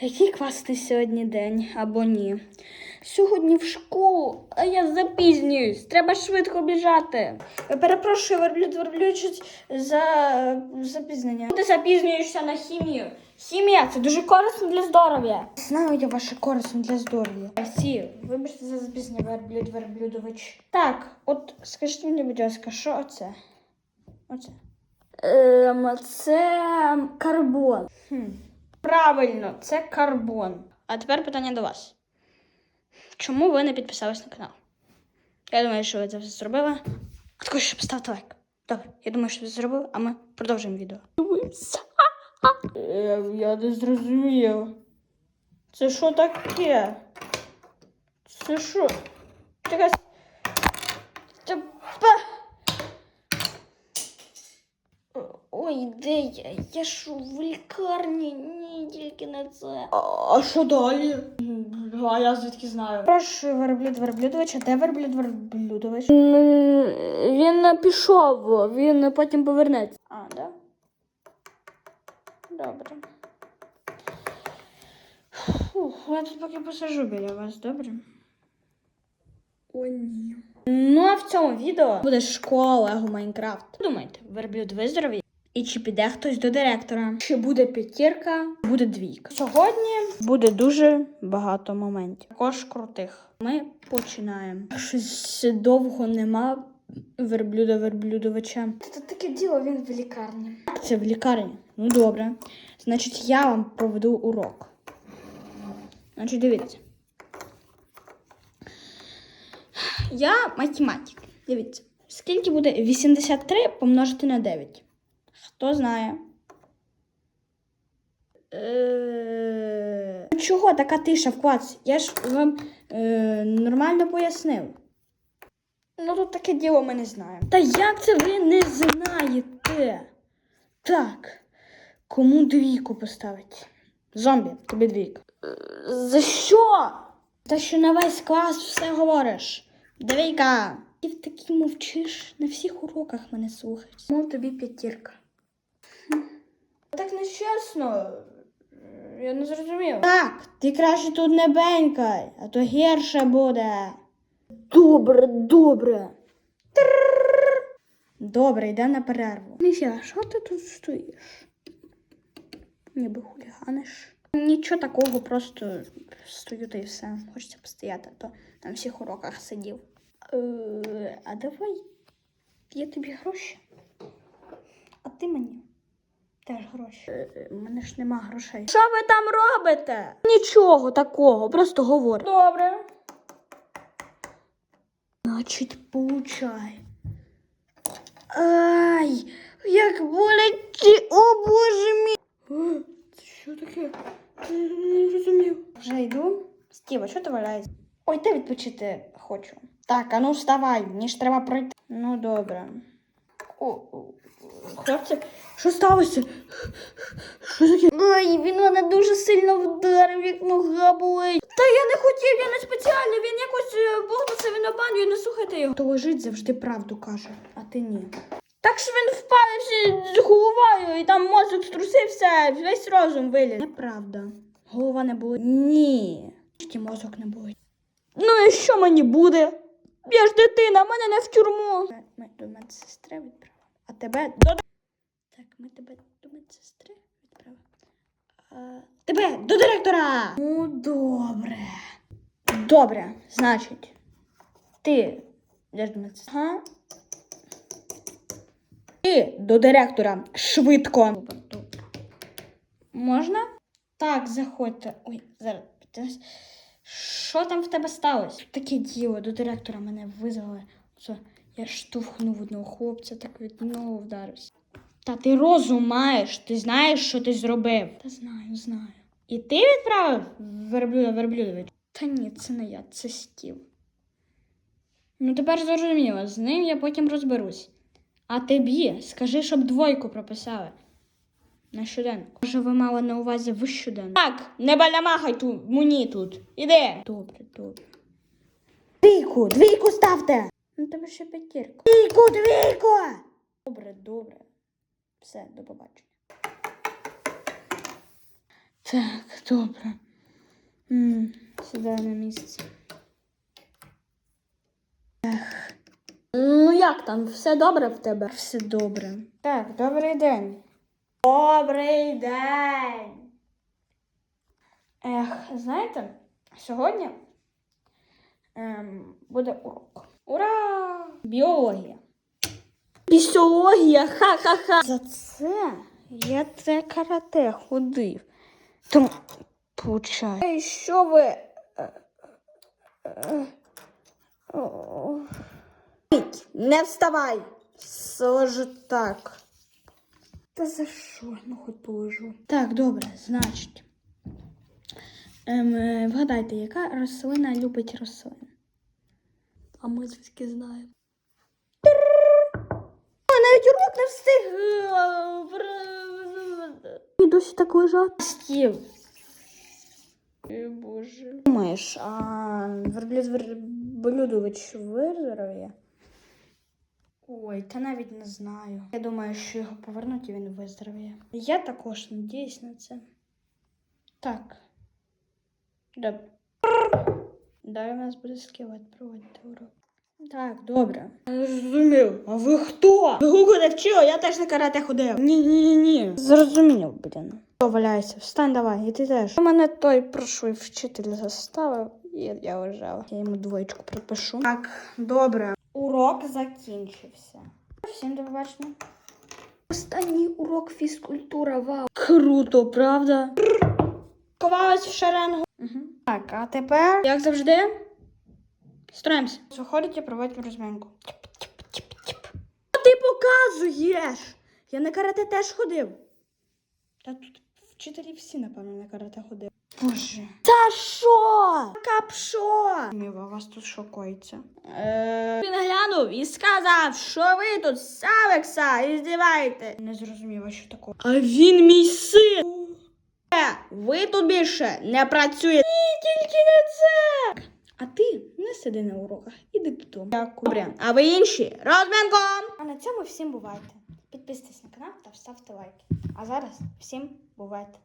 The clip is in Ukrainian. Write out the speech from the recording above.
Який класний сьогодні день або ні. Сьогодні в школу, а я запізнююсь. Треба швидко біжати. Перепрошую, верблюд верблюдчиць за запізнення. Ти запізнюєшся на хімію. Хімія це дуже корисно для здоров'я. Знаю я ваше корисно для здоров'я. Сі, вибачте за запізнення, верблюд верблюдович. Так, от скажіть мені, будь ласка, що це? Оце. Ем, це карбон. Хм. Правильно, це карбон. А тепер питання до вас. Чому ви не підписались на канал? Я думаю, що ви це все зробили. А також щоб поставити лайк. Добре, я думаю, що ви це зробили, а ми продовжуємо відео. Я не зрозумів. Це що таке? Це що? Чекай. Це па- Ой, де я? Я що в лікарні? Ні, тільки не це. А що далі? А я звідки знаю? Прошу, верблюд Верблюдович, а де верблюд Верблюдович? Він пішов, він потім повернеться. А, да? Добре. Фух, я тут поки посажу біля вас, добре? О, ні. Ну, а в цьому відео буде школа Лего Майнкрафт. Думайте, верблюд виздорові. І чи піде хтось до директора? Чи буде п'ятірка, буде двійка. Сьогодні буде дуже багато моментів. Також крутих. Ми починаємо. Щось довго нема верблюда верблюдовича. Це таке діло, він в лікарні. Це в лікарні. Ну добре. Значить, я вам проведу урок. Значить, дивіться. Я математик. Дивіться. Скільки буде 83 помножити на 9? Хто знає? Е, Чого така тиша в класі? Я ж вам е, нормально пояснив. Ну, тут таке діло ми не знаємо. Та як це ви не знаєте? Так. Кому двійку поставить? Зомбі, тобі двійка. Е, За що? Та що на весь клас все говориш. Двійка. Ти в такі мовчиш, на всіх уроках мене слухаєш. Мов тобі п'ятірка. Так нечесно. Я не зрозумів. Так, ти краще тут не бенькай, а то гірше буде. Добре, добре. Трррр. Добре, йде на перерву. Міфія, що ти тут стоїш? Ніби хуліганиш. Нічого такого, просто стою та й все. Хочеться постояти, а то на всіх уроках сидів. Е, а давай я тобі гроші, а ти мені теж гроші. Е, У мене ж нема грошей. Що ви там робите? Нічого такого, просто говорю. Добре. Значить, получай. Ай, як боляче, о боже мій. Е, Це що таке? Я Не розумів. Вже йду. Стіва, що ти валяєшся? Ой, та відпочити хочу. Так, а ну вставай, мені ж треба пройти. Ну, добре. Хлопці, що сталося? Що таке? Ой, він мене дуже сильно вдарив, як нога болить. Та я не хотів, я не спеціально, він якось е, бовтався, він обманює, не слухайте його. Хто лежить, завжди правду каже, а ти ні. Так що він впав з головою, і там мозок струсився, весь розум виліз. Неправда. Голова не болить. Ні. Тільки мозок не болить. Ну і що мені буде? Я ж дитина, мене не в тюрму. Ми, ми до медсестри відправимо. А тебе до. Так, ми тебе до медсестри відправимо. А, тебе до директора. Ну, добре. Добре, значить, ти йдеш до медсестри. Ага. Ти до директора швидко. Можна? Так, заходьте. Ой, зараз. Що там в тебе сталося? Таке діло, до директора мене визвали. Це я штовхнув одного хлопця, так від нього вдарився. Та ти розум маєш, ти знаєш, що ти зробив. Та знаю, знаю. І ти відправив верблюда Верблюдович? Та ні, це не я, це стів. Ну тепер зрозуміло, з ним я потім розберусь. А тобі скажи, щоб двойку прописали. На щоденку. Може, ви мали на увазі в щоденку? Так, не балямахай тут, мені тут. Іди. Добре, добре. Двійку, двійку ставте. Ну тебе ще п'ятірка. Двійку, двійку. Добре, добре. Все, до побачення. Так, добре. М, Сідаю на місце. Ну як там? Все добре в тебе? Все добре. Так, добрий день. Добрий день. Ех, знаєте, сьогодні ем, буде урок. Ура! Біологія. Пісіологія, ха-ха-ха. За це я це карате ходив. Тому получаю. Що ви? Е, е. Не вставай! Сложу так. Та за що? Ну хоч положу. Так, добре, значить. Ем, е, вгадайте, яка рослина любить рослин? А ми звідки знаємо. А навіть урок не встиг. І досі так лежав. Стів. Боже. Думаєш, а верблюд верблюдович виздоровіє? Ой, та навіть не знаю. Я думаю, що його повернуть і він виздоровіє. Я також надіюсь на це. Так. Добре. Далі у нас буде скелет проводити урок. Так, добре. Зрозумів. А ви хто? Ви гугу не вчили, я теж на карате ходив. Ні, ні, ні, ні. Зрозумів, блін. Хто валяється? Встань давай, і ти теж. У мене той прошу вчитель заставив, і я вважала. Я йому двоєчку припишу. Так, добре. Урок закінчився. Всім до побачення. Останній урок фізкультура, вау. Круто, правда? Ковалась в шеренгу. Угу. Так, а тепер, як завжди, строїмося. Заходить і проводимо розминку. Тіп-тіп-тіп-тіп. А ти показуєш! Я на карате теж ходив. Та тут вчителі всі, напевно, на карате ходили. Боже. Та що? Капшо! Міла, у вас тут що коїться? Е... Він глянув і сказав, що ви тут з Алекса і здіваєте. Не зрозуміла, що такого. А він мій син. Е, Ви тут більше не працюєте. Ні, тільки не це. А ти не сиди на уроках, іди додому. Дякую. Добре, а ви інші розмінком. А на цьому всім бувайте. Підписуйтесь на канал та ставте лайки. А зараз всім бувайте.